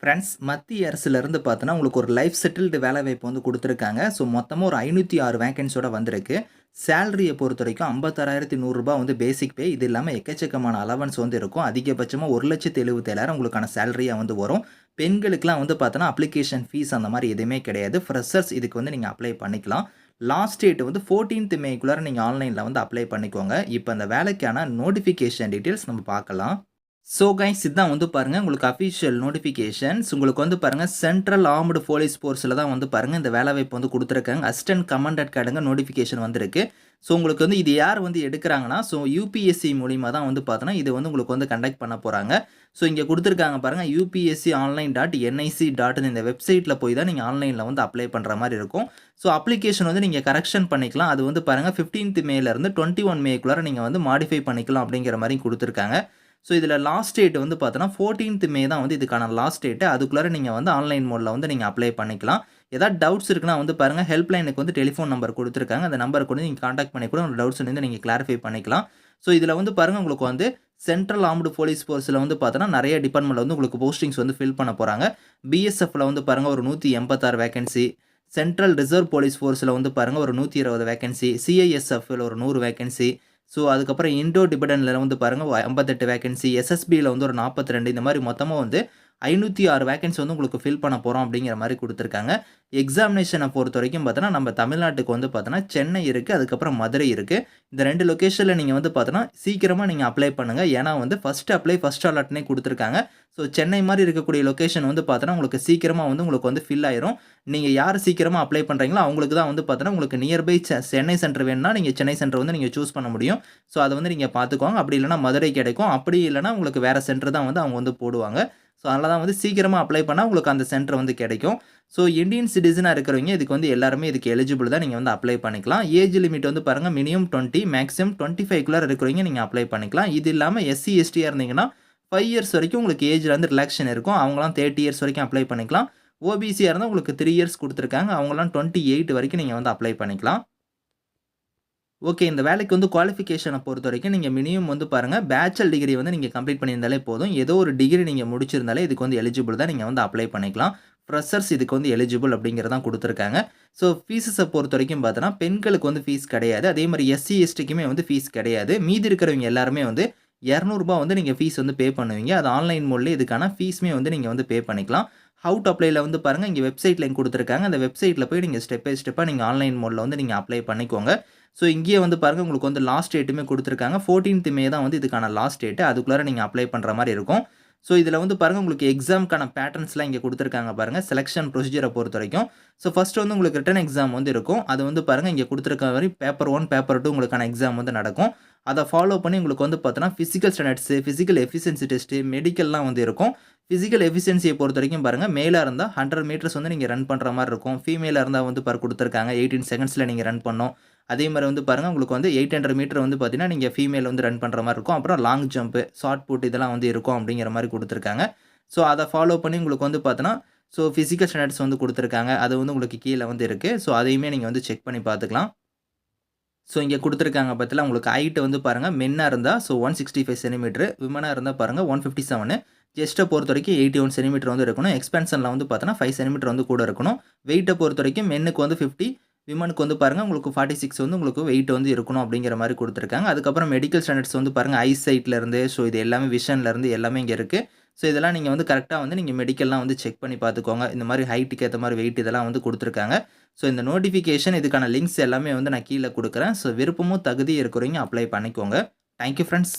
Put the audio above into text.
Friends மத்திய அரசுலேருந்து பார்த்தோன்னா உங்களுக்கு ஒரு லைஃப் செட்டில்டு வேலை வாய்ப்பு வந்து கொடுத்துருக்காங்க. ஸோ மொத்தமாக ஒரு ஐநூற்றி ஆறு வேக்கன்ஸோட வந்திருக்கு. சேலரியை பொறுத்த வரைக்கும் ஐம்பத்தாறாயிரத்தி நூறுரூபா வந்து பேசிக் பே இது இல்லாமல் எக்கச்சக்கமான அலவன்ஸ் வந்து இருக்கும். அதிகபட்சமாக ஒரு லட்சத்து எழுபத்தேழாயிரம் உங்களுக்கான சேலரியாக வந்து வரும். பெண்களுக்குலாம் வந்து பார்த்தோன்னா அப்ளிகேஷன் ஃபீஸ் அந்த மாதிரி எதுவுமே கிடையாது. ஃப்ரெஷர்ஸ் இதுக்கு வந்து நீங்கள் அப்ளை பண்ணிக்கலாம். லாஸ்ட் டேட் வந்து ஃபோர்டீன்த் மேக்குள்ளார நீங்கள் ஆன்லைனில் வந்து அப்ளை பண்ணிக்கோங்க. இப்போ அந்த வேலைக்கான நோட்டிஃபிகேஷன் டீட்டெயில்ஸ் நம்ம பார்க்கலாம். ஸோ கைஸ் இதுதான் வந்து பாருங்கள் உங்களுக்கு அஃபிஷியல் நோட்டிஃபிகேஷன்ஸ் உங்களுக்கு வந்து பாருங்கள் சென்ட்ரல் ஆர்ம்டு போலீஸ் ஃபோர்ஸில் தான் வந்து பாருங்கள் இந்த வேலைவாய்ப்பு வந்து கொடுத்துருக்காங்க. அசிஸ்டன்ட் கமாண்டட் கார்டுங்க நோட்டிஃபிகேஷன் வந்திருக்கு. ஸோ உங்களுக்கு வந்து இது யார் வந்து எடுக்கிறாங்கன்னா ஸோ யூபிஎஸ்சி மூலிமா தான் வந்து பார்த்தோன்னா இது வந்து உங்களுக்கு வந்து கண்டக்ட் பண்ண போகிறாங்க ஸோ இங்கே கொடுத்துருக்காங்க பாருங்கள் UPSC online dot NIC dot இந்த வெப்சைட்டில் போய் தான் நீங்கள் ஆன்லைனில் வந்து அப்ளை பண்ணுற மாதிரி இருக்கும். ஸோ அப்ளிகேஷன் வந்து நீங்கள் கரெக்ஷன் பண்ணிக்கலாம். அது வந்து பாருங்கள் ஃபிஃப்டீன்த் மேலேருந்து டுவெண்ட்டி ஒன் மேக்குள்ளார நீங்கள் வந்து மாடிஃபை பண்ணிக்கலாம் அப்படிங்கிற மாதிரி கொடுத்துருக்காங்க. ஸோ இதில் லாஸ்ட் டேட் வந்து பார்த்தோன்னா ஃபோர்டீன்த் மே தான் வந்து இதுக்கான லாஸ்ட் டேட்டு அதுக்குள்ளே நீங்கள் வந்து ஆன்லைன் மோடில் வந்து நீங்கள் அப்ளை பண்ணிக்கலாம். ஏதாவது டவுட்ஸ் இருக்குன்னா வந்து பாருங்கள் ஹெல்ப்லைனுக்கு வந்து டெலிஃபோன் நம்பர் கொடுத்துருக்காங்க. அந்த நம்பருக்கு வந்து நீங்கள் காண்டாக்ட் பண்ணி கூட உங்கள் டவுட்ஸ் வந்து நீங்கள் கிளாரிஃபை பண்ணிக்கலாம். ஸோ இதில் வந்து பாருங்கள் உங்களுக்கு வந்து சென்ட்ரல் ஆர்ம்டு போலீஸ் ஃபோர்ஸில் வந்து பார்த்தோன்னா நிறைய டிபார்ட்மெண்ட்டில் வந்து உங்களுக்கு போஸ்டிங்ஸ் வந்து ஃபில் பண்ண போகிறாங்க பிஎஸ்எஃப்பில் வந்து பாருங்கள் ஒரு நூற்றி எண்பத்தாறு வேகன்சி சென்ட்ரல் ரிசர்வ் போலீஸ் ஃபோர்ஸில் வந்து பாருங்கள் ஒரு நூற்றி இருபது வேகன்சி சிஐஎஸ்எஃப்ல ஒரு நூறு வேகன்சி ஸோ அதுக்கப்புறம் இண்டோ டிபெண்டனில் வந்து பாருங்கள் ஐம்பத்தெட்டு வேகன்சி எஸ்எஸ்பியில் வந்து ஒரு நாற்பத்தி ரெண்டு இந்த மாதிரி மொத்தமாக வந்து ஐநூற்றி ஆறு வேகன்சி வந்து உங்களுக்கு ஃபில் பண்ண போகிறோம் அப்படிங்கிற மாதிரி கொடுத்துருக்காங்க. எக்ஸாமினேஷனை பொறுத்த வரைக்கும் பார்த்தோன்னா நம்ம தமிழ்நாட்டுக்கு வந்து பார்த்தோன்னா சென்னை இருக்குது அதுக்கப்புறம் மதுரை இருக்குது இந்த ரெண்டு லொக்கேஷனில் நீங்கள் வந்து பார்த்தோன்னா சீக்கிரமாக நீங்கள் அப்ளை பண்ணுங்கள் ஏன்னா வந்து ஃபஸ்ட் அப்ளை ஃபஸ்ட் அலாட்னே கொடுத்துருக்காங்க. ஸோ சென்னை மாதிரி இருக்கக்கூடிய லொக்கேஷன் வந்து பார்த்தோன்னா உங்களுக்கு சீக்கிரமாக வந்து உங்களுக்கு வந்து ஃபில் ஆயிரும். நீங்கள் யார் சீக்கிரமாக அப்ளை பண்ணுறீங்களோ அவங்களுக்கு தான் வந்து பார்த்தோன்னா உங்களுக்கு நியர்பை சென்னை சென்டர் வேணும்னா நீங்கள் சென்னை சென்டர் வந்து நீங்கள் சூஸ் பண்ண முடியும். ஸோ அதை வந்து நீங்கள் பார்த்துக்கோங்க. அப்படி இல்லைனா மதுரை கிடைக்கும். அப்படி இல்லைனா உங்களுக்கு வேறு சென்டர் தான் வந்து அவங்க வந்து போடுவாங்க. ஸோ அதனால் தான் வந்து சீக்கிரமாக அப்ளை பண்ணால் உங்களுக்கு அந்த சென்டர் வந்து கிடைக்கும். ஸோ இந்தியன் சிட்டிசனாக இருக்கிறவங்க இதுக்கு வந்து எல்லாருமே இதுக்கு எலிஜிபிள் தான் நீங்கள் வந்து அப்ளை பண்ணிக்கலாம். ஏஜ் லிமிட் வந்து பாருங்கள் மினிமம் டுவெண்ட்டி மேக்ஸிமம் டுவெண்ட்டி ஃபைவ்குள்ளே இருக்கிறவங்க நீங்கள் அப்ளை பண்ணிக்கலாம். இது இல்லாமல் எஸ்சி எஸ்டியாக இருந்தீங்கன்னா ஃபைவ் இயர்ஸ் வரைக்கும் உங்களுக்கு ஏஜில் வந்து ரிலாக்ஷன் இருக்கும். அவங்களாம் தேர்ட்டி இயர்ஸ் வரைக்கும் அப்ளை பண்ணிக்கலாம். ஓபிசியாக இருந்தால் உங்களுக்கு த்ரீ இயர்ஸ் கொடுத்துருக்காங்க. அவங்களாம் டுவெண்ட்டி எயிட் வரைக்கும் நீங்கள் வந்து அப்ளை பண்ணிக்கலாம். ஓகே இந்த வேலைக்கு வந்து குவாலிஃபிகேஷனை பொறுத்த வரைக்கும் நீங்கள் மினிமம் வந்து பாருங்கள் பேச்சுலர் டிகிரி வந்து நீங்கள் கம்ப்ளீட் பண்ணியிருந்தாலே போதும். ஏதோ ஒரு டிகிரி நீங்கள் முடிச்சிருந்தாலே இதுக்கு வந்து எலிஜிபிள் தான் நீங்கள் வந்து அப்ளை பண்ணிக்கலாம். ஃப்ரெஷர்ஸ் இதுக்கு வந்து எலிஜிபிள் அப்படிங்கிறதான் கொடுத்துருக்காங்க. ஸோ ஃபீஸஸை பொறுத்த வரைக்கும் பார்த்தோன்னா பெண்களுக்கு வந்து ஃபீஸ் கிடையாது. அதே மாதிரி எஸ்சி எஸ்டிக்குமே வந்து ஃபீஸ் கிடையாது. மீதி இருக்கிறவங்க எல்லாருமே வந்து இரநூறுபா வந்து நீங்கள் ஃபீஸ் வந்து பே பண்ணுவீங்க. அது ஆன்லைன் மோட்லேயே இதுக்கான ஃபீஸுமே வந்து நீங்கள் வந்து பே பண்ணிக்கலாம். ஹவு டு அப்ளைல வந்து பாருங்கள் இங்கே வெப்சைட் லிங்க் கொடுத்துருக்காங்க. அந்த வெப்சைட்டில் போய் நீங்கள் ஸ்டெப் பை ஸ்டெப்பாக நீங்கள் ஆன்லைன் மோடில் வந்து நீங்கள் அப்ளை பண்ணிக்கோங்க. ஸோ இங்கேயே வந்து பாருங்கள் உங்களுக்கு வந்து லாஸ்ட் டேட்டுமே கொடுத்துருக்காங்க. ஃபோர்டீன்த் மே தான் வந்து இதுக்கான லாஸ்ட் டேட்டு அதுக்குள்ளே நீங்கள் அப்ளை பண்ணுற மாதிரி இருக்கும். ஸோ இதில் வந்து பாருங்கள் உங்களுக்கு எக்ஸாமுக்கான பேட்டர்ன்ஸ்லாம் இங்கே கொடுத்துருக்காங்க பாருங்கள் செலெக்ஷன் ப்ரொசீஜரை பொறுத்த வரைக்கும். ஸோ ஃபஸ்ட்டு வந்து உங்களுக்கு ரிட்டன் எக்ஸாம் வந்து இருக்கும். அது வந்து பாருங்கள் இங்கே கொடுத்துருக்க மாதிரி பேப்பர் ஒன் பேப்பர் டூ உங்களுக்கான எக்ஸாம் வந்து நடக்கும். அதை ஃபாலோ பண்ணி உங்களுக்கு வந்து பார்த்தோன்னா physical standards physical efficiency test மெடிக்கல்லாம் வந்து இருக்கும். ஃபிசிக்கல் எஃபிஷியன்சியை பொறுத்த வரைக்கும் பாருங்கள் மேலாக இருந்தால் ஹண்ட்ரட் மீட்டர்ஸ் வந்து நீங்கள் ரன் பண்ணுற மாதிரி இருக்கும். ஃபீமேலாக இருந்தால் வந்து பார் கொடுத்துருக்காங்க எயிட்டீன் செகண்ட்ஸில் நீங்கள் ரன் பண்ணோம். அதே மாதிரி வந்து பாருங்கள் உங்களுக்கு வந்து எயிட் ஹண்ட்ரட் மீட்டர் வந்து பார்த்தீங்கன்னா நீங்கள் ஃபீமேல் வந்து ரன் பண்ணுற மாதிரி இருக்கும். அப்புறம் லாங் ஜம்ப்பு ஷார்ட் புட் இதெல்லாம் வந்து இருக்கும் அப்படிங்கிற மாதிரி கொடுத்துருக்காங்க. ஸோ அதை ஃபாலோ பண்ணி உங்களுக்கு வந்து பார்த்தோன்னா ஸோ ஃபிசிக்கல் ஸ்டாண்டர்ட்ஸ் வந்து கொடுத்துருக்காங்க. அது வந்து உங்களுக்கு கீழே வந்து இருக்குது ஸோ அதையுமே நீங்கள் வந்து செக் பண்ணி பார்த்துக்கலாம் ஸோ இங்கே கொடுத்துருக்காங்க பற்றில உங்களுக்கு ஹைட்டு வந்து பாருங்கள் மென்னாக இருந்தால் so one sixty five centimetre விமனாக இருந்தால் பாருங்கள் ஒன் ஃபிஃப்டி செவனு ஜெஸ்ட்டை பொறுத்த வரைக்கும் எயிட்டி ஒன் சென்டிமீட்டர் வந்து இருக்கணும். எக்ஸ்பென்ஷனில் வந்து பார்த்தோன்னா ஃபைவ் சென்டிமீட்டர் வந்து கூட இருக்கணும். வெயிட்டை பொறுத்த வரைக்கும் மென்னுக்கு வந்து ஃபிஃப்டி விமனுக்கு வந்து பாருங்கள் உங்களுக்கு ஃபார்ட்டி சிக்ஸ் வந்து உங்களுக்கு வெயிட் வந்து இருக்கணும் அப்படிங்கிற மாதிரி கொடுத்துருக்காங்க. அதுக்கப்புறம் மெடிக்கல் ஸ்டாண்டர்ட்ஸ் வந்து பாருங்கள் ஐ சைட்லேருந்து ஸோ இது எல்லாமே விஷன்லேருந்து எல்லாமே இங்கே இருக்குது ஸோ இதெல்லாம் நீங்கள் வந்து கரெக்டாக வந்து நீங்கள் மெடிக்கல்லாம் வந்து செக் பண்ணி பார்த்துக்கோங்க. இந்த மாதிரி ஹைட்டுக்கு ஏற்ற மாதிரி வெயிட் இதெல்லாம் வந்து கொடுத்துருக்காங்க. ஸோ இந்த நோட்டிஃபிகேஷன் இதுக்கான லிங்க்ஸ் எல்லாமே வந்து நான் கீழே கொடுக்குறேன். ஸோ விருப்பமும் தகுதி இருக்கிறவங்க அப்ளை பண்ணிக்கோங்க. Thank you friends